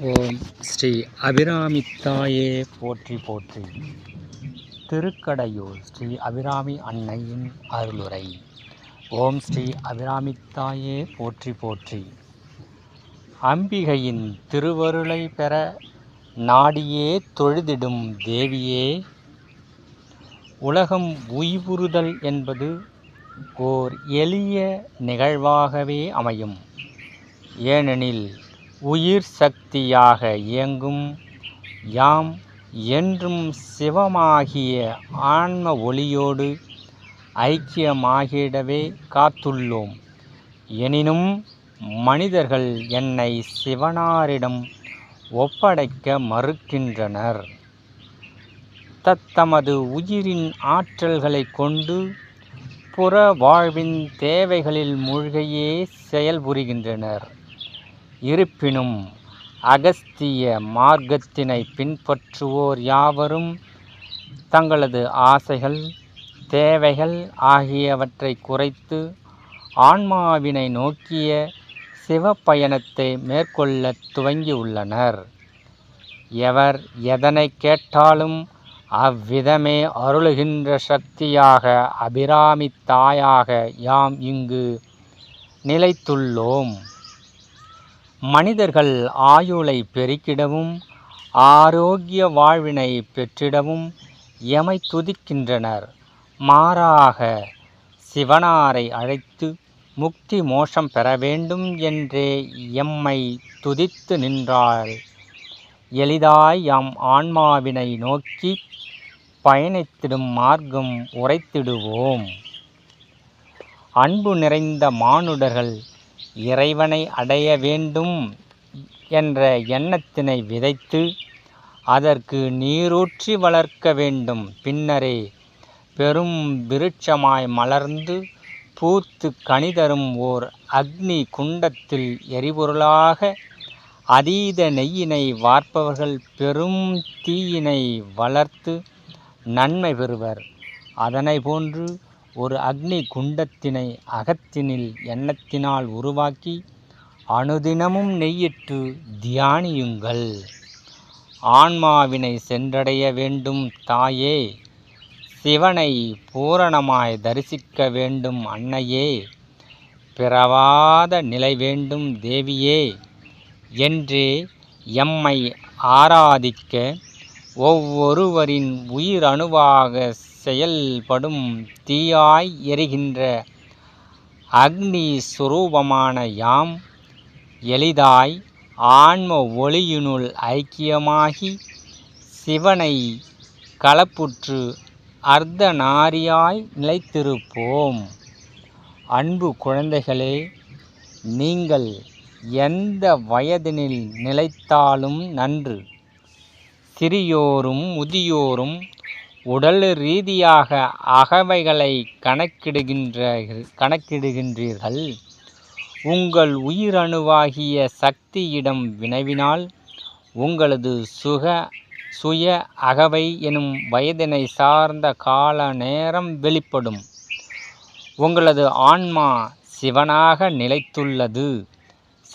ஓம் ஸ்ரீ அபிராமித்தாயே. போற்றி போற்றி. திருக்கடையூர் ஸ்ரீ அபிராமி அன்னையின் அருளுரை. ஓம் ஸ்ரீ அபிராமித்தாயே போற்றி போற்றி. அம்பிகையின் திருவருளை பெற நாடியே தொழுதிடும் தேவியே உலகம் உய்வுறுதல் என்பது ஓர் எளிய நிகழ்வாகவே அமையும். ஏனெனில் உயிர் சக்தியாக இயங்கும் யாம் என்றும் சிவமாகிய ஆன்ம ஒளியோடு ஐக்கியமாகிடவே காத்துள்ளோம். எனினும் மனிதர்கள் என்னை சிவனாரிடம் ஒப்படைக்க மறுக்கின்றனர். தத்தமது உயிரின் ஆற்றல்களை கொண்டு புற வாழ்வின் தேவைகளில் மூழ்கையே செயல்புரிகின்றனர். இருப்பினும் அகஸ்திய மார்க்கத்தினை பின்பற்றுவோர் யாவரும் தங்களது ஆசைகள் தேவைகள் ஆகியவற்றை குறைத்து ஆன்மாவினை நோக்கிய சிவப்பயணத்தை மேற்கொள்ள துவங்கியுள்ளனர். எவர் எதனை கேட்டாலும் அவ்விதமே அருளுகின்ற சக்தியாக அபிராமி தாயாக யாம் இங்கு நிலைத்துள்ளோம். மனிதர்கள் ஆயுளை பெருக்கிடவும் ஆரோக்கிய வாழ்வினை பெற்றிடவும் எமை துதிக்கின்றனர். மாறாக சிவனாரை அழைத்து முக்தி மோஷம் பெற வேண்டும் என்றே எம்மை துதித்து நின்றாள். எளிதாய் யம் ஆன்மாவினை நோக்கி பயணித்திடும் மார்க்கம் உரைத்திடுவோம். அன்பு நிறைந்த மானுடர்கள் இறைவனை அடைய வேண்டும் என்ற எண்ணத்தினை விதைத்து அதற்கு நீரூற்றி வளர்க்க வேண்டும். பின்னரே பெரும் விருட்சமாய் மலர்ந்து பூத்து கனிதரும் ஓர் அக்னி குண்டத்தில் எரிபொருளாக அதீத நெய்யினை வார்ப்பவர்கள் பெரும் தீயினை வளர்த்து நன்மை பெறுவர். அதனை போன்று ஒரு அக்னி குண்டத்தினை அகத்தினில் எண்ணத்தினால் உருவாக்கி அனுதினமும் நெய்யிட்டு தியானியுங்கள். ஆன்மாவினை சென்றடைய வேண்டும் தாயே. சிவனை பூரணமாய் தரிசிக்க வேண்டும் அன்னையே. பிறவாத நிலை வேண்டும் தேவியே. என்றே எம்மை ஆராதிக்க ஒவ்வொருவரின் உயிர் அணுவாக செயல்படும் தீயாய் எரிகின்ற அக்னி சுரூபமான யாம் எளிதாய் ஆன்ம ஒளியினுள் ஐக்கியமாகி சிவனை கலப்புற்று அர்த்தநாரியாய் நிலைத்திருப்போம். அன்பு குழந்தைகளே நீங்கள் எந்த வயதினில் நிலைத்தாலும் நன்று. சிறியோரும் முதியோரும் உடல் ரீதியாக அகவைகளை கணக்கிடுகின்ற கணக்கிடுகின்றீர்கள். உங்கள் உயிரணுவாகிய சக்தியிடம் வினவினால் உங்களது சுக சுய அகவை எனும் வயதினை சார்ந்த கால நேரம் வெளிப்படும். உங்களது ஆன்மா சிவனாக நிலைத்துள்ளது.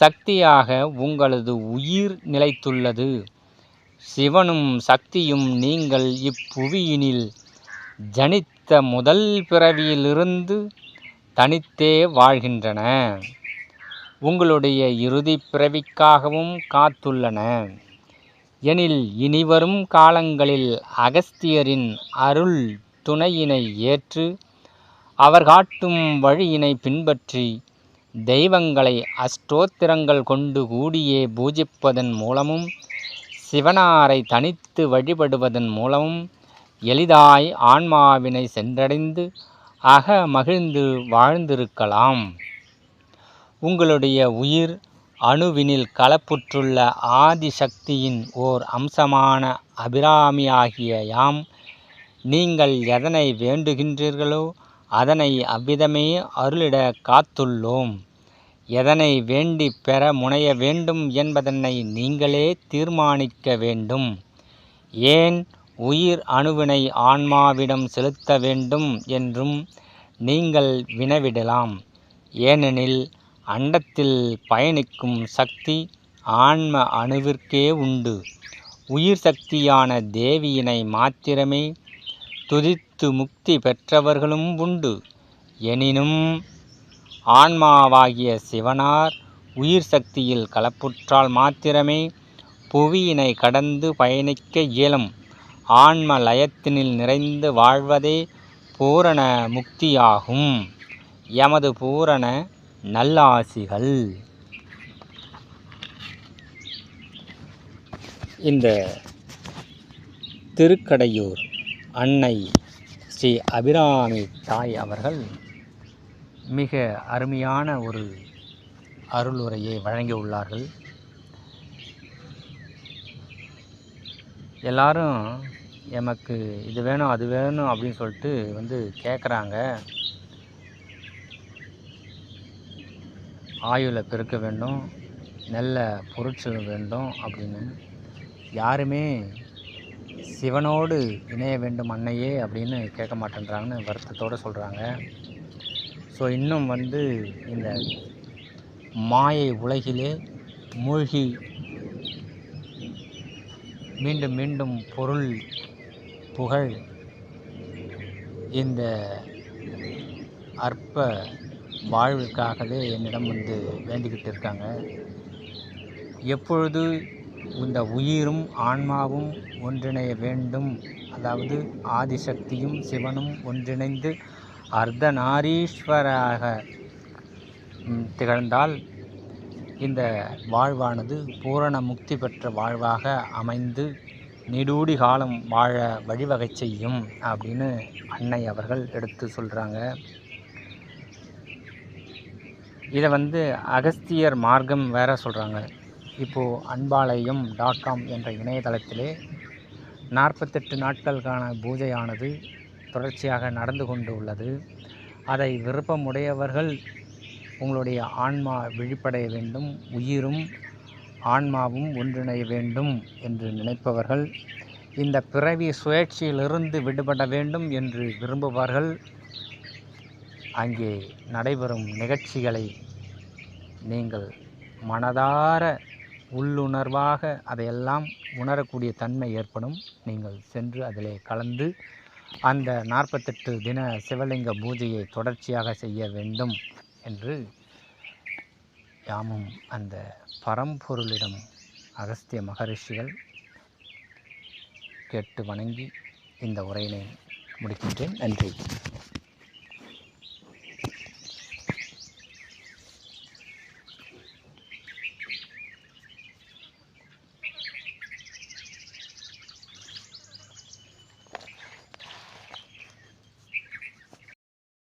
சக்தியாக உங்களது உயிர் நிலைத்துள்ளது. சிவனும் சக்தியும் நீங்கள் இப்புவியினில் ஜனித்த முதல் பிறவியிலிருந்து தனித்தே வாழ்கின்றன. உங்களுடைய இறுதி பிறவிக்காகவும் காத்துள்ளன. எனில் இனிவரும் காலங்களில் அகஸ்தியரின் அருள் துணையினை ஏற்று அவர் காட்டும் வழியினை பின்பற்றி தெய்வங்களை அஷ்டோத்திரங்கள் கொண்டு கூடியே பூஜிப்பதன் மூலமும் சிவனாரை தனித்து வழிபடுவதன் மூலமும் எளிதாய் ஆன்மாவினை சென்றடைந்து அக மகிழ்ந்து வாழ்ந்திருக்கலாம். உங்களுடைய உயிர் அணுவினில் கலப்புற்றுள்ள ஆதிசக்தியின் ஓர் அம்சமான அபிராமியாகிய யாம் நீங்கள் எதனை வேண்டுகின்றீர்களோ அதனை அவ்விதமே அருளிட காத்துள்ளோம். எதனை வேண்டி பெற முனைய வேண்டும் என்பதனை நீங்களே தீர்மானிக்க வேண்டும். ஏன் உயிர் அணுவினை ஆன்மாவிடம் செலுத்த வேண்டும் என்றும் நீங்கள் வினவிடலாம். ஏனெனில் அண்டத்தில் பயணிக்கும் சக்தி ஆன்ம அணுவிற்கே உண்டு. உயிர் சக்தியான தேவியினை மாத்திரமே துதித்து முக்தி பெற்றவர்களும் உண்டு. எனினும் ஆன்மாவாகிய சிவனார் உயிர் சக்தியில் கலப்புற்றால் மாத்திரமே புவியினை கடந்து பயணிக்க இயலும். ஆன்ம லயத்தினில் நிறைந்து வாழ்வதே பூரண முக்தியாகும். எமது பூரண நல்லாசிகள். இந்த திருக்கடையூர் அன்னை ஸ்ரீ அபிராமி தாய் அவர்கள் மிக அருமையான ஒரு அருளுரையை வழங்கியுள்ளார்கள். எல்லாரும் எமக்கு இது வேணும் அது வேணும் அப்படின்னு சொல்லிட்டு வந்து கேட்குறாங்க ஆயுளை பெருக்க வேண்டும் நல்ல பொருட்கள் வேண்டும் அப்படின்னு. யாருமே சிவனோடு இணைய வேண்டும் அன்னையே அப்படின்னு கேட்க மாட்டேன்றாங்கன்னு வருத்தத்தோடு சொல்கிறாங்க ஸோ இன்னும் வந்து இந்த மாயை உலகிலே மூழ்கி மீண்டும் மீண்டும் பொருள் புகழ் இந்த அற்ப வாழ்வுக்காகவே என்னிடம் வந்து வேண்டிக்கிட்டு இருக்காங்க. எப்பொழுது இந்த உயிரும் ஆன்மாவும் ஒன்றிணைய வேண்டும் அதாவது ஆதிசக்தியும் சிவனும் ஒன்றிணைந்து அர்த்தநாரீஸ்வராக திகழ்ந்தால் இந்த வாழ்வானது பூரண முக்தி பெற்ற வாழ்வாக அமைந்து நீடூடி காலம் வாழ வழிவகை செய்யும் அப்படின்னு அன்னை அவர்கள் எடுத்து சொல்கிறாங்க இதை வந்து அகஸ்தியர் மார்க்கம் வேற சொல்கிறாங்க இப்போது அன்பாலயம் டாட் காம் என்ற இணையதளத்திலே நாற்பத்தெட்டு நாட்களுக்கான பூஜையானது தொடர்ச்சியாக நடந்து கொண்டு உள்ளது. அதை விருப்பமுடையவர்கள் உங்களுடைய ஆன்மா விழிப்படைய வேண்டும். உயிரும் ஆன்மாவும் ஒன்றிணைய வேண்டும் என்று நினைப்பவர்கள் இந்த பிறவி சுழற்சியிலிருந்து விடுபட வேண்டும் என்று விரும்புபவர்கள் அங்கே நடைபெறும் நிகழ்ச்சிகளை நீங்கள் மனதார உள்ளுணர்வாக அதையெல்லாம் உணரக்கூடிய தன்மை ஏற்படும். நீங்கள் சென்று அதிலே கலந்து அந்த நாற்பத்தெட்டு தின சிவலிங்க பூஜையை தொடர்ச்சியாக செய்ய வேண்டும் என்று யாமும் அந்த பரம்பொருளிடம் அகஸ்திய மகரிஷிகள் கேட்டு வணங்கி இந்த உரையினை முடிக்கின்றேன். நன்றி.